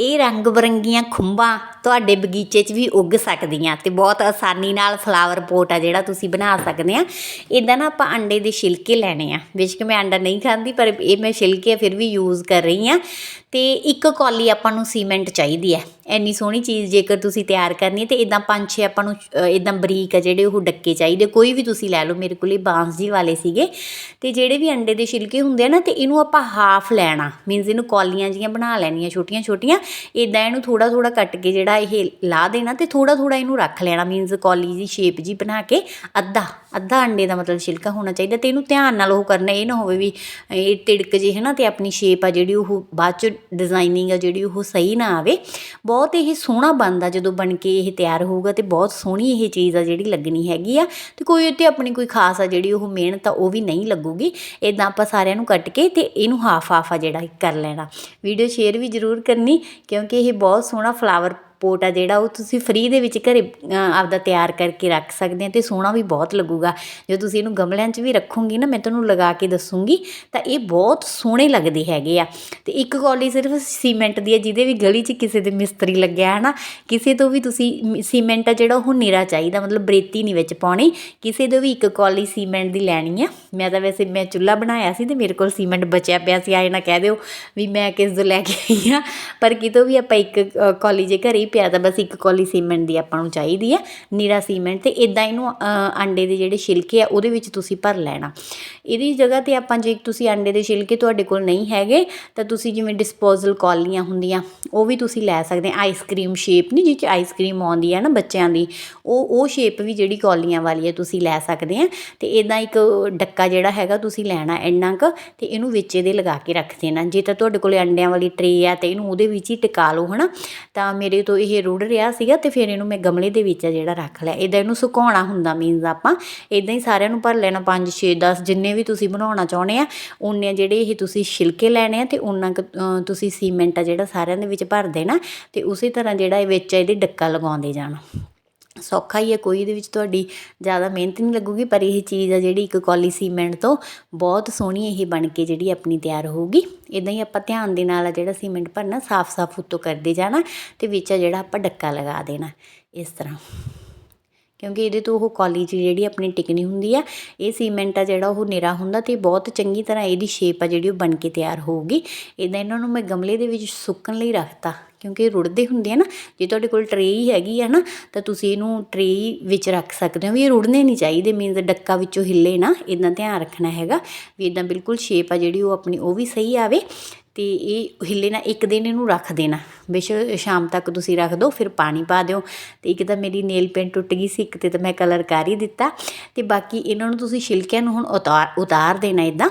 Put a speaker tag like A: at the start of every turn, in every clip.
A: ਇਹ ਰੰਗ ਬਰੰਗੀਆਂ ਖੁੰਬਾਂ ਤੁਹਾਡੇ ਬਗੀਚੇ 'ਚ ਵੀ ਉੱਗ ਸਕਦੀਆਂ ਤੇ ਬਹੁਤ ਆਸਾਨੀ ਨਾਲ ਫਲਾਵਰ ਪੋਟ ਆ ਜਿਹੜਾ ਤੁਸੀਂ ਬਣਾ ਸਕਦੇ ਆ। ਇਦਾਂ ਨਾ ਆਪਾਂ ਅੰਡੇ ਦੇ ਛਿਲਕੇ ਲੈਣੇ ਆ। ਬੇਸ਼ੱਕ ਮੈਂ ਅੰਡਾ ਨਹੀਂ ਖਾਂਦੀ, ਪਰ ਇਹ ਮੈਂ ਛਿਲਕੇ ਫਿਰ ਵੀ ਯੂਜ਼ ਕਰ ਰਹੀ ਆ। ਤੇ ਇੱਕ ਕੌਲੀ ਆਪਾਂ ਨੂੰ ਸੀਮੈਂਟ ਚਾਹੀਦੀ ਹੈ। ਇੰਨੀ ਸੋਹਣੀ ਚੀਜ਼ ਜੇਕਰ ਤੁਸੀਂ ਤਿਆਰ ਕਰਨੀ ਹੈ ਤੇ ਇਦਾਂ ਪੰਜ ਛੇ ਆਪਾਂ ਨੂੰ ਇਦਾਂ ਬਰੀਕ ਆ ਜਿਹੜੇ ਉਹ ਡੱਕੇ ਚਾਹੀਦੇ ਕੋਈ ਵੀ ਤੁਸੀਂ ਲੈ ਲਓ, ਮੇਰੇ ਕੋਲ ਇਹ ਬਾਂਸ ਜੀ ਵਾਲੇ ਸੀਗੇ। ਤੇ ਜਿਹੜੇ ਵੀ ਅੰਡੇ ਦੇ ਛਿਲਕੇ ਹੁੰਦੇ ਆ ਨਾ, ਤੇ ਇਹਨੂੰ ਆਪਾਂ ਹਾਫ ਲੈਣਾ। ਮੀਨਸ ਇਹਨੂੰ ਕੌਲੀਆਂ ਜੀਆਂ ਬਣਾ ਲੈਣੀਆਂ ਛੋਟੀਆਂ ਛੋਟੀਆਂ ਇਦਾਂ ਇਹਨੂੰ ਥੋੜਾ ਥੋੜਾ ਕੱਟ ਕੇ ਜਿਹੜਾ ਇਹ ਲਾ ਦੇਣਾ ਤੇ ਥੋੜਾ ਥੋੜਾ ਇਹਨੂੰ ਰੱਖ ਲੈਣਾ। ਮੀਨਸ ਕੌਲੀ ਦੀ ਸ਼ੇਪ ਜੀ ਬਣਾ ਕੇ ਅੱਧਾ ਅੱਧਾ ਅੰਡੇ ਦਾ ਮਤਲਬ ਛਿਲਕਾ ਹੋਣਾ ਚਾਹੀਦਾ ਤੇ ਇਹਨੂੰ ਧਿਆਨ ਨਾਲ ਉਹ ਕਰਨਾ। ਇਹ ਨਾ ਹੋਵੇ ਵੀ ਇਹ ਤਿੜਕ ਜੇ ਹੈ ਨਾ ਤੇ ਆਪਣੀ ਸ਼ੇਪ ਆ ਜਿਹੜੀ ਉਹ ਬਾਅਦ ਚ ਡਿਜ਼ਾਈਨਿੰਗ ਆ ਜਿਹੜੀ ਉਹ ਸਹੀ ਨਾ ਆਵੇ, ਬਹੁਤ ਇਹ ਸੋਹਣਾ ਬਣਦਾ ਜਦੋਂ ਬਣ ਕੇ ਇਹ ਤਿਆਰ ਹੋਊਗਾ ਤੇ ਬਹੁਤ ਸੋਹਣੀ ਇਹ ਚੀਜ਼ ਆ ਜਿਹੜੀ ਲੱਗਣੀ ਹੈਗੀ ਆ। ਤੇ ਕੋਈ ਉੱਤੇ ਆਪਣੀ ਕੋਈ ਖਾਸ ਆ ਜਿਹੜੀ ਉਹ ਮਿਹਨਤ ਆ, ਉਹ ਵੀ ਨਹੀਂ ਲੱਗੂਗੀ। ਇਦਾਂ ਆਪਾਂ ਸਾਰਿਆਂ ਨੂੰ ਕੱਟ ਕੇ ਤੇ ਇਹਨੂੰ ਹਾਫ ਹਾਫ ਆ ਜਿਹੜਾ ਕਰ ਲੈਣਾ। ਵੀਡੀਓ ਸ਼ੇਅਰ ਵੀ ਜ਼ਰੂਰ ਕਰਨੀ ਕਿਉਂਕਿ ਇਹ ਬਹੁਤ ਸੋਹਣਾ ਫਲਾਵਰ ਪੋਟ ਆ ਜਿਹੜਾ ਉਹ ਤੁਸੀਂ ਫ੍ਰੀ ਦੇ ਵਿੱਚ ਘਰੇ ਆਪਦਾ ਤਿਆਰ ਕਰਕੇ ਰੱਖ ਸਕਦੇ ਆ ਤੇ ਸੋਹਣਾ ਵੀ ਬਹੁਤ ਲੱਗੂਗਾ। ਜੇ ਤੁਸੀਂ ਇਹਨੂੰ ਗਮਲਿਆਂ 'ਚ ਵੀ ਰੱਖੋਗੇ ਨਾ ਮੈਂ ਤੁਹਾਨੂੰ ਲਗਾ ਕੇ ਦੱਸੂਗੀ ਤਾਂ ਇਹ ਬਹੁਤ ਸੋਹਣੇ ਲੱਗਦੇ ਹੈਗੇ ਆ। ਤੇ ਇੱਕ ਕੌਲੀ ਸਿਰਫ ਸੀਮੈਂਟ ਦੀ ਹੈ ਜਿਹਦੇ ਵੀ ਗਲੀ 'ਚ ਕਿਸੇ ਦੇ ਮਿਸਤਰੀ ਲੱਗਿਆ ਹੈ ਨਾ ਕਿਸੇ ਤੋਂ ਵੀ ਤੁਸੀਂ ਸੀਮੈਂਟ ਆ ਜਿਹੜਾ ਉਹ ਨਿਰਾ ਚਾਹੀਦਾ ਮਤਲਬ ਬਰੇਤੀ ਨਹੀਂ ਵਿੱਚ ਪਾਉਣੀ। ਕਿਸੇ ਤੋਂ ਵੀ ਇੱਕ ਕੌਲੀ ਸੀਮੈਂਟ ਦੀ ਲੈਣੀ ਆ। ਮੈਂ ਤਾਂ ਵੈਸੇ ਮੈਂ ਚੁੱਲ੍ਹਾ ਬਣਾਇਆ ਸੀ ਤੇ ਮੇਰੇ ਕੋਲ ਸੀਮੈਂਟ ਬਚਿਆ ਪਿਆ ਸੀ ਆਏ ਨਾ ਕਹਿ ਦਿਓ ਵੀ ਮੈਂ ਕਿਸ ਤੋਂ ਲੈ ਕੇ ਆਈ ਆ। ਪਰ ਕਿਤੋਂ ਵੀ ਆਪਾਂ ਇੱਕ ਅ, ਕੌਲੀ ਜੇ ਘਰੇ ਹੀ ਪਿਆ ਤਾਂ ਬਸ ਇੱਕ ਕੌਲੀ ਸੀਮੈਂਟ ਦੀ ਆਪਾਂ ਨੂੰ ਚਾਹੀਦੀ ਆ ਨੀਰਾ ਸੀਮੈਂਟ ਤੇ ਇਦਾਂ ਇਹਨੂੰ ਅ, ਅੰਡੇ ਦੇ ਜਿਹੜੇ ਛਿਲਕੇ ਆ ਉਹਦੇ ਵਿੱਚ ਤੁਸੀਂ ਭਰ ਲੈਣਾ। ਇਹਦੀ ਜਗ੍ਹਾ ਤੇ ਆਪਾਂ ਜੇ ਤੁਸੀਂ ਅੰਡੇ ਦੇ ਛਿਲਕੇ ਤੁਹਾਡੇ ਕੋਲ ਨਹੀਂ ਹੈਗੇ ਤਾਂ ਤੁਸੀਂ ਜਿਵੇਂ ਡਿਸਪੋਜ਼ਲ ਕੌਲੀਆਂ ਹੁੰਦੀਆਂ ਉਹ ਵੀ ਤੁਸੀਂ ਲੈ ਸਕਦੇ ਆ। ਆਈਸਕ੍ਰੀਮ ਸ਼ੇਪ ਨਹੀਂ ਜਿਹ 'ਚ ਆਈਸਕ੍ਰੀਮ ਆਉਂਦੀ ਹੈ ਨਾ ਬੱਚਿਆਂ ਦੀ ਉਹ ਉਹ ਸ਼ੇਪ ਵੀ ਜਿਹੜੀ ਕੌਲੀਆਂ ਵਾਲੀ ਹੈ ਤੁਸੀਂ ਲੈ ਸਕਦੇ ਆ। ਤੇ ਇਦਾਂ ਇੱਕ ਡੱਕਾ ਜਿਹੜਾ ਹੈਗਾ ਤੁਸੀਂ ਲੈਣਾ ਇੰਨਾ ਕੁ ਤੇ ਇਹਨੂੰ ਵਿੱਚ ਇਹਦੇ ਲਗਾ ਕੇ ਰੱਖ ਦੇਣਾ। ਜੇ ਤਾਂ ਤੁਹਾਡੇ ਕੋਲ ਅੰਡਿਆਂ ਵਾਲੀ ਟਰੇ ਆ ਤੇ ਇਹਨੂੰ ਉਹਦੇ ਵਿੱਚ ਹੀ ਟਿਕਾ ਲਓ ਹਨਾ। ਤਾਂ ਮੇਰੇ ਤੋਂ ਇਹ ਰੁੜ ਰਿਹਾ ਸੀਗਾ ਤੇ ਫਿਰ ਇਹਨੂੰ ਮੈਂ ਗਮਲੇ ਦੇ ਵਿੱਚ ਆ ਜਿਹੜਾ ਰੱਖ ਲਿਆ। ਇਦਾਂ ਇਹਨੂੰ ਸੁਕਾਉਣਾ ਹੁੰਦਾ ਮੀਨਸ ਆਪਾਂ। ਇਦਾਂ ਹੀ ਸਾਰਿਆਂ ਨੂੰ ਭਰ ਲੈਣਾ। 5 6 10 ਜਿੰਨੇ ਵੀ ਤੁਸੀਂ ਬਣਾਉਣਾ ਚਾਹੁੰਦੇ ਆ ਉਹਨੇ ਜਿਹੜੇ ਇਹ ਤੁਸੀਂ ਛਿਲਕੇ ਲੈਣੇ ਆ ਤੇ ਉਹਨਾਂ ਕੁ, ਤੁਸੀਂ ਸੀਮੈਂਟ ਆ ਜਿਹੜਾ ਸਾਰਿਆਂ ਦੇ ਵਿੱਚ ਭਰ ਦੇਣਾ ਤੇ ਉਸੇ ਤਰ੍ਹਾਂ ਜਿਹੜਾ ਇਹ ਵਿੱਚ ਇਹਦੇ ਡੱਕਾ ਲਗਾਉਂਦੇ ਜਾਣਾ। ਸੌਖਾ ਹੀ ਹੈ, ਕੋਈ ਇਹਦੇ ਵਿੱਚ ਤੁਹਾਡੀ ਜ਼ਿਆਦਾ ਮਿਹਨਤ ਨਹੀਂ ਲੱਗੂਗੀ, ਪਰ ਇਹ ਚੀਜ਼ ਆ ਜਿਹੜੀ ਇੱਕ ਕੌਲੀ ਸੀਮੈਂਟ ਤੋਂ ਬਹੁਤ ਸੋਹਣੀ ਇਹ ਬਣ ਕੇ ਜਿਹੜੀ ਆਪਣੀ ਤਿਆਰ ਹੋਊਗੀ। ਇਦਾਂ ਹੀ ਆਪਾਂ ਧਿਆਨ ਦੇ ਨਾਲ ਆ ਜਿਹੜਾ ਸੀਮੈਂਟ ਭਰਨਾ, ਸਾਫ਼-ਸਾਫ਼ ਉੱਤੋਂ ਕਰਦੇ ਜਾਣਾ ਤੇ ਵਿੱਚ ਆ ਜਿਹੜਾ ਆਪਾਂ ਡੱਕਾ ਲਗਾ ਦੇਣਾ, ਇਸ ਤਰ੍ਹਾਂ। ਕਿਉਂਕਿ ਇਹਦੇ ਤੋਂ ਉਹ ਕੌਲੀ 'ਚ ਜਿਹੜੀ ਆਪਣੀ ਟਿਕਣੀ ਹੁੰਦੀ ਆ, ਇਹ ਸੀਮੈਂਟ ਆ ਜਿਹੜਾ ਉਹ ਨਿਰਾ ਹੁੰਦਾ ਤੇ ਬਹੁਤ ਚੰਗੀ ਤਰ੍ਹਾਂ ਇਹਦੀ ਸ਼ੇਪ ਆ ਜਿਹੜੀ ਉਹ ਬਣ ਕੇ ਤਿਆਰ ਹੋਊਗੀ। ਇਦਾਂ ਇਹਨਾਂ ਨੂੰ ਮੈਂ ਗਮਲੇ ਦੇ ਵਿੱਚ ਸੁੱਕਣ ਲਈ ਰੱਖਤਾ। ਕਿਉਂਕਿ ਇਹ ਰੁੜਦੇ ਹੁੰਦੇ ਆ ਨਾ, ਜੇ ਤੁਹਾਡੇ ਕੋਲ ਟਰੇ ਹੀ ਹੈਗੀ ਆ ਨਾ, ਤਾਂ ਤੁਸੀਂ ਇਹਨੂੰ ਟਰੇ ਵਿੱਚ ਰੱਖ ਸਕਦੇ ਹੋ ਵੀ ਇਹ ਰੁੜਨੇ ਨਹੀਂ ਚਾਹੀਦੇ ਮੀਨਸ ਡੱਕਾ ਵਿੱਚੋਂ ਹਿੱਲੇ ਨਾ ਇਦਾਂ ਧਿਆਨ ਰੱਖਣਾ ਹੈਗਾ, ਵੀ ਇਦਾਂ ਬਿਲਕੁਲ ਸ਼ੇਪ ਆ ਜਿਹੜੀ ਉਹ ਆਪਣੀ, ਉਹ ਵੀ ਸਹੀ ਆਵੇ, ਤੇ ਇਹ ਹਿੱਲੇ ਨਾ, ਇੱਕ ਦਿਨ ਇਹਨੂੰ ਰੱਖ ਦੇਣਾ, ਬੇਸ਼ੱਕ ਸ਼ਾਮ ਤੱਕ ਤੁਸੀਂ ਰੱਖ ਦਿਓ ਫਿਰ ਪਾਣੀ ਪਾ ਦਿਓ, ਤੇ ਇੱਕ ਤਾਂ ਮੇਰੀ ਨੇਲ ਪੇਂਟ ਟੁੱਟ ਗਈ ਸੀ, ਇੱਕ ਤੇ ਤਾਂ ਮੈਂ ਕਲਰ ਕਰ ਹੀ ਦਿੱਤਾ, ਤੇ ਬਾਕੀ ਇਹਨਾਂ ਨੂੰ ਤੁਸੀਂ ਛਿਲਕਿਆਂ ਨੂੰ ਹੁਣ ਉਤਾਰ ਉਤਾਰ ਦੇਣਾ ਇਦਾਂ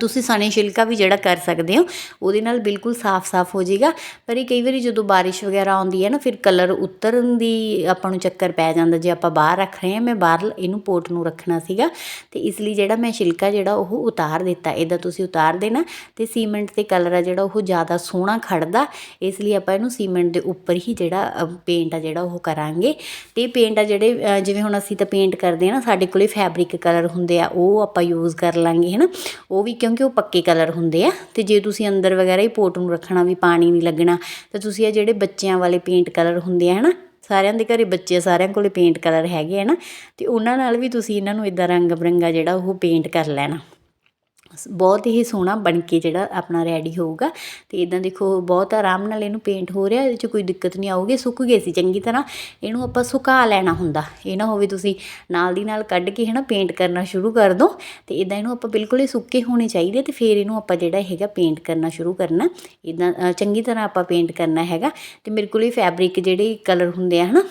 A: ਤੁਸੀਂ ਸਣੇ ਛਿਲਕਾ ਵੀ ਜਿਹੜਾ ਕਰ ਸਕਦੇ ਹੋ, ਉਹਦੇ ਨਾਲ ਬਿਲਕੁਲ ਸਾਫ਼-ਸਾਫ਼ ਹੋ ਜਾਏਗਾ। ਪਰ ਇਹ ਕਈ ਵਾਰੀ ਜਦੋਂ ਬਾਰਿਸ਼ ਵਗੈਰਾ ਆਉਂਦੀ ਹੈ ਨਾ, ਫਿਰ ਕਲਰ ਉਤਰਨ ਦੀ ਆਪਾਂ ਨੂੰ ਚੱਕਰ ਪੈ ਜਾਂਦਾ। ਜੇ ਆਪਾਂ ਬਾਹਰ ਰੱਖ ਰਹੇ ਹਾਂ, ਮੈਂ ਬਾਹਰ ਇਹਨੂੰ ਪੋਟ ਨੂੰ ਰੱਖਣਾ ਸੀਗਾ। ਤੇ ਇਸ ਲਈ ਜਿਹੜਾ ਮੈਂ ਛਿਲਕਾ ਜਿਹੜਾ ਉਹ ਉਤਾਰ ਦਿੱਤਾ ਇਦਾਂ ਤੁਸੀਂ ਉਤਾਰ ਦੇਣਾ। ਤੇ ਸੀਮੈਂਟ ਤੇ ਕਲਰ ਆ ਜਿਹੜਾ, ਉਹ ਜ਼ਿਆਦਾ ਸੋਹਣਾ ਖੜਦਾ। ਇਸ ਲਈ ਆਪਾਂ ਇਹਨੂੰ ਸੀਮੈਂਟ ਦੇ ਉੱਪਰ ਹੀ ਜਿਹੜਾ ਪੇਂਟ ਆ ਜਿਹੜਾ ਉਹ ਕਰਾਂਗੇ। ਤੇ ਪੇਂਟ ਆ ਜਿਹੜੇ ਜਿਵੇਂ ਹੁਣ ਅਸੀਂ ਤਾਂ ਪੇਂਟ ਕਰਦੇ ਹਾਂ ਨਾ, ਸਾਡੇ ਕੋਲੇ ਫੈਬਰਿਕ ਕਲਰ ਹੁੰਦੇ ਆ, ਉਹ ਆਪਾਂ ਯੂਜ਼ ਕਰ ਲਾਂਗੇ ਹੈ ਨਾ ਉਹ ਵੀ ਕਿਉਂਕਿ ਉਹ ਪੱਕੇ ਕਲਰ ਹੁੰਦੇ ਆ ਤੇ ਜੇ ਤੁਸੀਂ ਅੰਦਰ ਵਗੈਰਾ ਹੀ ਪੋਟ ਨੂੰ ਰੱਖਣਾ ਵੀ ਪਾਣੀ ਨਹੀਂ ਲੱਗਣਾ, ਤਾਂ ਤੁਸੀਂ ਇਹ ਜਿਹੜੇ ਬੱਚਿਆਂ ਵਾਲੇ ਪੇਂਟ ਕਲਰ ਹੁੰਦੇ ਆ, ਹਨਾ, ਸਾਰਿਆਂ ਦੇ ਘਰੇ ਬੱਚੇ ਸਾਰਿਆਂ ਕੋਲੇ ਪੇਂਟ ਕਲਰ ਹੈਗੇ ਆ ਨਾ, ਤੇ ਉਹਨਾਂ ਨਾਲ ਵੀ ਤੁਸੀਂ ਇਹਨਾਂ ਨੂੰ ਇਦਾਂ ਰੰਗ ਬਰੰਗਾ ਜਿਹੜਾ ਉਹ ਪੇਂਟ ਕਰ ਲੈਣਾ। ਬਹੁਤ ਹੀ ਸੋਹਣਾ ਬਣ ਕੇ ਜਿਹੜਾ ਆਪਣਾ ਰੈਡੀ ਹੋਊਗਾ। ਤੇ ਇਦਾਂ ਦੇਖੋ ਬਹੁਤ ਆਰਾਮ ਨਾਲ ਇਹਨੂੰ ਪੇਂਟ ਹੋ ਰਿਹਾ ਇਹਦੇ 'ਚ ਕੋਈ ਦਿੱਕਤ ਨਹੀਂ ਆਊਗੀ ਸੁੱਕ ਗਏ ਸੀ ਚੰਗੀ ਤਰ੍ਹਾਂ। ਇਹਨੂੰ ਆਪਾਂ ਸੁਕਾ ਲੈਣਾ ਹੁੰਦਾ। ਇਹ ਨਾ ਹੋਵੇ ਤੁਸੀਂ ਨਾਲ ਦੀ ਨਾਲ ਕੱਢ ਕੇ ਹੈ ਨਾ ਪੇਂਟ ਕਰਨਾ ਸ਼ੁਰੂ ਕਰ ਦੋ। ਤੇ ਇਦਾਂ ਇਹਨੂੰ ਆਪਾਂ ਬਿਲਕੁਲ ਹੀ ਸੁੱਕੇ ਹੋਣੇ ਚਾਹੀਦੇ ਤੇ ਫਿਰ ਇਹਨੂੰ ਆਪਾਂ ਜਿਹੜਾ ਹੈਗਾ ਪੇਂਟ ਕਰਨਾ ਸ਼ੁਰੂ ਕਰਨਾ। ਇਦਾਂ ਚੰਗੀ ਤਰ੍ਹਾਂ ਆਪਾਂ ਪੇਂਟ ਕਰਨਾ ਹੈਗਾ। ਤੇ ਮੇਰੇ ਕੋਲ ਇਹ ਫੈਬਰਿਕ ਜਿਹੜੇ ਕਲਰ ਹੁੰਦੇ ਆ ਹਨਾ ਅ,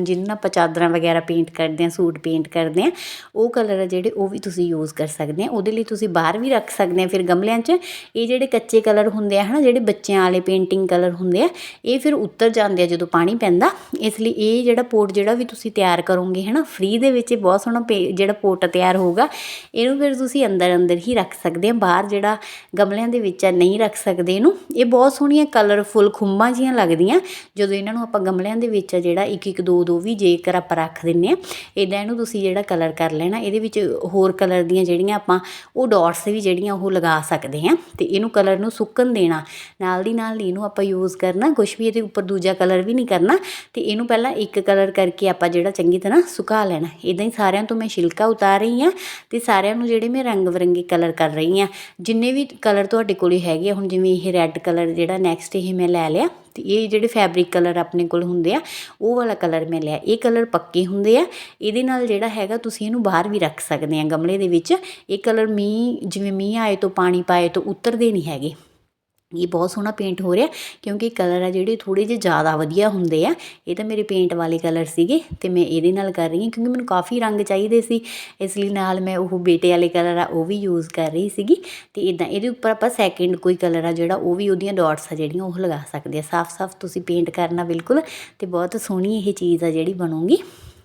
A: ਜਿਹਨਾਂ ਨਾਲ ਆਪਾਂ ਚਾਦਰਾਂ ਵਗੈਰਾ ਪੇਂਟ ਕਰਦੇ ਹਾਂ, ਸੂਟ ਪੇਂਟ ਕਰਦੇ ਹਾਂ, ਉਹ ਕਲਰ ਆ ਜਿਹੜੇ ਉਹ ਵੀ ਤੁਸੀਂ ਯੂਜ਼ ਕਰ ਸਕਦੇ ਆ ਉਹਦੇ ਲਈ ਤੁਸੀਂ ਬਾਹਰ ਵੀ ਰੱਖ ਸਕਦੇ ਆ ਫਿਰ ਗਮਲਿਆਂ 'ਚ ਇਹ ਜਿਹੜੇ ਕੱਚੇ ਕਲਰ ਹੁੰਦੇ ਆ, ਹਨਾ, ਜਿਹੜੇ ਬੱਚਿਆਂ ਵਾਲੇ ਪੇਂਟਿੰਗ ਕਲਰ ਹੁੰਦੇ ਆ, ਇਹ ਫਿਰ ਉੱਤਰ ਜਾਂਦੇ ਆ ਜਦੋਂ ਪਾਣੀ ਪੈਂਦਾ। ਇਸ ਲਈ ਇਹ ਜਿਹੜਾ ਪੋਟ ਜਿਹੜਾ ਵੀ ਤੁਸੀਂ ਤਿਆਰ ਕਰੋਗੇ, ਹਨਾ ਫ੍ਰੀ ਦੇ ਵਿੱਚ ਇਹ ਬਹੁਤ ਸੋਹਣਾ ਪੇ- ਜਿਹੜਾ ਪੋਟ ਤਿਆਰ ਹੋਊਗਾ, ਇਹਨੂੰ ਫਿਰ ਤੁਸੀਂ ਅੰਦਰ ਅੰਦਰ ਹੀ ਰੱਖ ਸਕਦੇ ਆ ਬਾਹਰ ਜਿਹੜਾ ਗਮਲਿਆਂ ਦੇ ਵਿੱਚ ਆ, ਨਹੀਂ ਰੱਖ ਸਕਦੇ ਇਹਨੂੰ। ਇਹ ਬਹੁਤ ਸੋਹਣੀਆਂ ਕਲਰਫੁਲ ਖੁੰਬਾਂ ਜੀਆਂ ਲੱਗਦੀਆਂ। ਜਦੋਂ ਇਹਨਾਂ ਨੂੰ ਆਪਾਂ ਗਮਲਿਆਂ ਦੇ ਵਿੱਚ ਆ ਜਿਹੜਾ ਇੱਕ ਇੱਕ ਦੋ ਦੋ ਵੀ ਜੇਕਰ ਆਪਾਂ ਰੱਖ ਦਿੰਨੇ ਆ ਇਦਾਂ ਇਹਨੂੰ ਤੁਸੀਂ ਜਿਹੜਾ ਕਲਰ ਕਰ ਲੈਣਾ, ਇਹਦੇ ਵਿੱਚ ਹੋਰ ਕਲਰ ਦੀਆਂ ਜਿਹੜੀਆਂ ਆਪਾਂ ਉਹ ਡਾਟਸ ਵੀ ਜਿਹੜੀਆਂ ਉਹ ਲਗਾ ਸਕਦੇ ਹਾਂ ਤੇ ਇਹਨੂੰ ਕਲਰ ਨੂੰ ਸੁੱਕਣ ਦੇਣਾ। ਨਾਲ ਦੀ ਨਾਲ ਇਹਨੂੰ ਆਪਾਂ ਯੂਜ਼ ਕਰਨਾ ਕੁਝ ਵੀ ਇਹਦੇ ਉੱਪਰ ਦੂਜਾ ਕਲਰ ਵੀ ਨਹੀਂ ਕਰਨਾ ਤੇ ਇਹਨੂੰ ਪਹਿਲਾਂ ਇੱਕ ਕਲਰ ਕਰਕੇ ਆਪਾਂ ਜਿਹੜਾ ਚੰਗੀ ਤਰ੍ਹਾਂ ਸੁਕਾ ਲੈਣਾ। ਇਦਾਂ ਹੀ ਸਾਰਿਆਂ ਤੋਂ ਮੈਂ ਛਿਲਕਾ ਉਤਾਰ ਰਹੀ ਹਾਂ ਤੇ ਸਾਰਿਆਂ ਨੂੰ ਜਿਹੜੇ ਮੈਂ ਰੰਗ ਬਰੰਗੇ ਕਲਰ ਕਰ ਰਹੀ ਹਾਂ। ਜਿੰਨੇ ਵੀ ਕਲਰ ਤੁਹਾਡੇ ਕੋਲੇ ਹੈਗੇ ਆ, ਹੁਣ ਜਿਵੇਂ ਇਹ ਰੈੱਡ ਕਲਰ ਜਿਹੜਾ ਨੈਕਸਟ ਇਹ ਮੈਂ ਲੈ ਲਿਆ ਤੇ ਇਹ ਜਿਹੜੇ ਫੈਬਰਿਕ ਕਲਰ ਆਪਣੇ ਕੋਲ ਹੁੰਦੇ ਆ, ਉਹ ਵਾਲਾ ਕਲਰ ਮੈਂ ਲਿਆ। ਇਹ ਕਲਰ ਪੱਕੇ ਹੁੰਦੇ ਆ। ਇਹਦੇ ਨਾਲ ਜਿਹੜਾ ਹੈਗਾ ਤੁਸੀਂ ਇਹਨੂੰ ਬਾਹਰ ਵੀ ਰੱਖ ਸਕਦੇ ਆ ਗਮਲੇ ਦੇ ਵਿੱਚ। ਇਹ ਕਲਰ ਮੀਂਹ, ਜਿਵੇਂ ਮੀਂਹ ਆਏ ਤੋਂ, ਪਾਣੀ ਪਾਏ ਤੋਂ, ਉਤਰਦੇ ਨਹੀਂ ਹੈਗੇ। ਇਹ ਬਹੁਤ ਸੋਹਣਾ ਪੇਂਟ ਹੋ ਰਿਹਾ ਕਿਉਂਕਿ ਕਲਰ ਆ ਜਿਹੜੇ ਥੋੜੇ ਜਿਹੇ ਜ਼ਿਆਦਾ ਵਧੀਆ ਹੁੰਦੇ ਆ, ਇਹ ਤਾਂ ਮੇਰੇ ਪੇਂਟ ਵਾਲੇ ਕਲਰ ਸੀਗੇ ਤੇ ਮੈਂ ਇਹਦੇ ਨਾਲ ਕਰ ਰਹੀ ਹਾਂ, ਕਿਉਂਕਿ ਮੈਨੂੰ ਕਾਫੀ ਰੰਗ ਚਾਹੀਦੇ ਸੀ, ਇਸ ਲਈ ਨਾਲ ਮੈਂ ਉਹ ਬੇਟੇ ਵਾਲੇ ਕਲਰ ਆ ਉਹ ਵੀ ਯੂਜ਼ ਕਰ ਰਹੀ ਸੀਗੀ ਤੇ ਇਦਾਂ ਇਹਦੇ ਉੱਪਰ ਆਪਾਂ ਸੈਕਿੰਡ ਕੋਈ ਕਲਰ ਆ ਜਿਹੜਾ ਉਹ ਵੀ ਉਹਦੀਆਂ ਡਾਟਸ ਆ ਜਿਹੜੀਆਂ ਉਹ ਲਗਾ ਸਕਦੇ ਆ, ਸਾਫ਼-ਸਾਫ਼ ਤੁਸੀਂ ਪੇਂਟ ਕਰਨਾ ਬਿਲਕੁਲ ਤੇ ਬਹੁਤ ਸੋਹਣੀ ਇਹ ਚੀਜ਼ ਆ ਜਿਹੜੀ ਬਣੂਗੀ,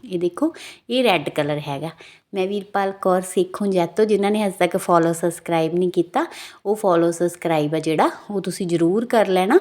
A: ਇਹ ਦੇਖੋ, ਇਹ ਰੈੱਡ ਕਲਰ ਹੈਗਾ। ਮੈਂ ਵੀਰਪਾਲ ਕੌਰ ਸਿੱਖੋਂ ਜੈਤੋ, ਜਿਨ੍ਹਾਂ ਨੇ ਹਜੇ ਤੱਕ ਫੋਲੋ ਸਬਸਕ੍ਰਾਈਬ ਨਹੀਂ ਕੀਤਾ, ਉਹ ਫੋਲੋ ਸਬਸਕ੍ਰਾਈਬ ਆ ਜਿਹੜਾ, ਉਹ ਤੁਸੀਂ ਜ਼ਰੂਰ ਕਰ ਲੈਣਾ।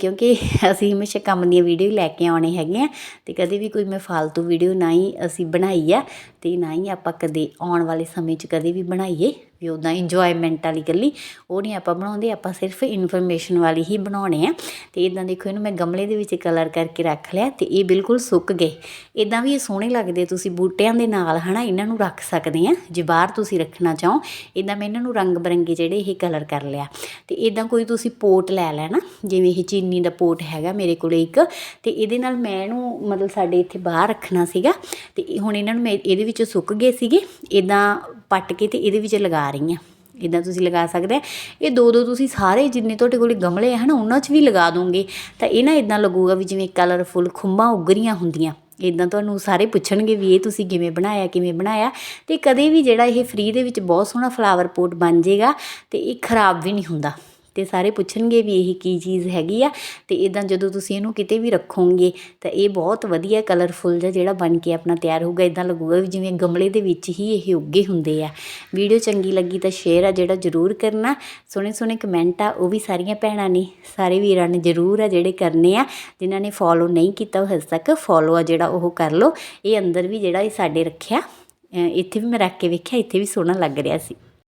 A: ਕਿਉਂਕਿ ਅਸੀਂ ਹਮੇਸ਼ਾ ਕੰਮ ਦੀਆਂ ਵੀਡੀਓ ਲੈ ਕੇ ਆਉਣੇ ਹੈਗੇ ਆ ਤੇ ਕਦੇ ਵੀ ਕੋਈ ਮੈਂ ਫालतू ਵੀਡੀਓ ਨਾ ਹੀ ਅਸੀਂ ਬਣਾਈ ਆ ਤੇ ਨਾ ਹੀ ਆਪਾਂ ਕਦੇ ਆਉਣ ਵਾਲੇ ਸਮੇਂ 'ਚ ਕਦੇ ਵੀ ਬਣਾਈਏ ਵੀ ਉਦਾਂ ਇੰਜੋਇਮੈਂਟ ਵਾਲੀ ਗੱਲੀ ਉਹ ਨਹੀਂ ਆਪਾਂ ਬਣਾਉਂਦੇ, ਆਪਾਂ ਸਿਰਫ ਇਨਫੋਰਮੇਸ਼ਨ ਵਾਲੀ ਹੀ ਬਣਾਉਣੇ ਆ। ਤੇ ਇਦਾਂ ਦੇਖੋ ਇਹਨੂੰ ਮੈਂ ਗਮਲੇ ਦੇ ਵਿੱਚ ਕਲਰ ਕਰਕੇ ਰੱਖ ਲਿਆ ਤੇ ਇਹ ਬਿਲਕੁਲ ਸੁੱਕ ਗਏ। ਇਦਾਂ ਵੀ ਇਹ ਸੋਹਣੇ ਲੱਗਦੇ ਤੁਸੀਂ ਬੂਟਿਆਂ ਦੇ ਨਾਲ, ਹਨਾ? ਇਹਨਾਂ ਇਹਨਾਂ ਨੂੰ ਰੱਖ ਸਕਦੇ ਆ, ਜੇ ਬਾਹਰ ਤੁਸੀਂ ਰੱਖਣਾ ਚਾਹੋ ਇਦਾਂ ਮੈਂ ਇਹਨਾਂ ਨੂੰ ਰੰਗ ਬਰੰਗੇ ਜਿਹੜੇ ਇਹ ਕਲਰ ਕਰ ਲਿਆ। ਤੇ ਇਦਾਂ ਕੋਈ ਤੁਸੀਂ ਪੋਟ ਲੈ ਲੈਣਾ, ਜਿਵੇਂ ਇਹ ਚੀਨੀ ਦਾ ਪੋਟ ਹੈਗਾ ਮੇਰੇ ਕੋਲੇ ਇੱਕ, ਤੇ ਇਹਦੇ ਨਾਲ ਮੈਂ ਇਹਨੂੰ ਮਤਲਬ ਸਾਡੇ ਇੱਥੇ ਬਾਹਰ ਰੱਖਣਾ ਸੀਗਾ, ਤੇ ਹੁਣ ਇਹਨਾਂ ਨੂੰ ਮੈਂ ਇਹਦੇ ਵਿੱਚ ਸੁੱਕ ਗਏ ਸੀਗੇ ਇਦਾਂ ਪੱਟ ਕੇ ਤੇ ਇਹਦੇ ਵਿੱਚ ਲਗਾ ਰਹੀ ਹਾਂ। ਇਦਾਂ ਤੁਸੀਂ ਲਗਾ ਸਕਦੇ ਆ। ਇਹ ਦੋ ਦੋ ਤੁਸੀਂ ਸਾਰੇ ਜਿੰਨੇ ਤੁਹਾਡੇ ਕੋਲੇ ਗਮਲੇ ਹਨ, ਉਹਨਾਂ 'ਚ ਵੀ ਲਗਾ ਦੋਗੇ। ਤਾਂ ਇਹ ਨਾ ਇਦਾਂ ਲੱਗੂਗਾ ਵੀ ਜਿਵੇਂ ਕਲਰਫੁੱਲ ਖੁੰਮਾਂ ਉੱਗ ਰਹੀਆਂ ਹੁੰਦੀਆਂ। ਇਦਾਂ ਤੁਹਾਨੂੰ ਸਾਰੇ ਪੁੱਛਣਗੇ ਵੀ ਇਹ ਤੁਸੀਂ ਕਿਵੇਂ ਬਣਾਇਆ ਕਿਵੇਂ ਬਣਾਇਆ ਤੇ ਕਦੇ ਵੀ ਜਿਹੜਾ ਇਹ ਫ੍ਰੀ ਦੇ ਵਿੱਚ ਬਹੁਤ ਸੋਹਣਾ ਫਲਾਵਰ ਪੋਟ ਬਣ ਜਾਏਗਾ ਤੇ ਇਹ ਖਰਾਬ ਵੀ ਨਹੀਂ ਹੁੰਦਾ। ਅਤੇ ਸਾਰੇ ਪੁੱਛਣਗੇ ਵੀ ਇਹ ਕੀ ਚੀਜ਼ ਹੈਗੀ ਆ ਅਤੇ ਇੱਦਾਂ ਜਦੋਂ ਤੁਸੀਂ ਇਹਨੂੰ ਕਿਤੇ ਵੀ ਰੱਖੋਗੇ ਤਾਂ ਇਹ ਬਹੁਤ ਵਧੀਆ ਕਲਰਫੁੱਲ ਜਿਹਾ ਜਿਹੜਾ ਬਣ ਕੇ ਆਪਣਾ ਤਿਆਰ ਹੋਊਗਾ ਇਦਾਂ ਲੱਗੂਗਾ ਵੀ ਜਿਵੇਂ ਗਮਲੇ ਦੇ ਵਿੱਚ ਹੀ ਇਹ ਉੱਗੇ ਹੁੰਦੇ ਆ। ਵੀਡੀਓ ਚੰਗੀ ਲੱਗੀ ਤਾਂ ਸ਼ੇਅਰ ਆ ਜਿਹੜਾ ਜ਼ਰੂਰ ਕਰਨਾ। ਸੋਹਣੇ ਸੋਹਣੇ ਕਮੈਂਟ ਆ, ਉਹ ਵੀ ਸਾਰੀਆਂ ਭੈਣਾਂ ਨੇ, ਸਾਰੇ ਵੀਰਾਂ ਨੇ ਜ਼ਰੂਰ ਆ ਜਿਹੜੇ ਕਰਨੇ ਆ। ਜਿਨ੍ਹਾਂ ਨੇ ਫੋਲੋ ਨਹੀਂ ਕੀਤਾ ਉਹ ਹਜੇ ਤੱਕ ਫੋਲੋ ਆ ਜਿਹੜਾ ਉਹ ਕਰ ਲਓ। ਇਹ ਅੰਦਰ ਵੀ ਜਿਹੜਾ ਇਹ ਸਾਡੇ ਰੱਖਿਆ ਇੱਥੇ ਵੀ ਮੈਂ ਰੱਖ ਕੇ ਵੇਖਿਆ, ਇੱਥੇ ਵੀ ਸੋਹਣਾ ਲੱਗ ਰਿਹਾ ਸੀ।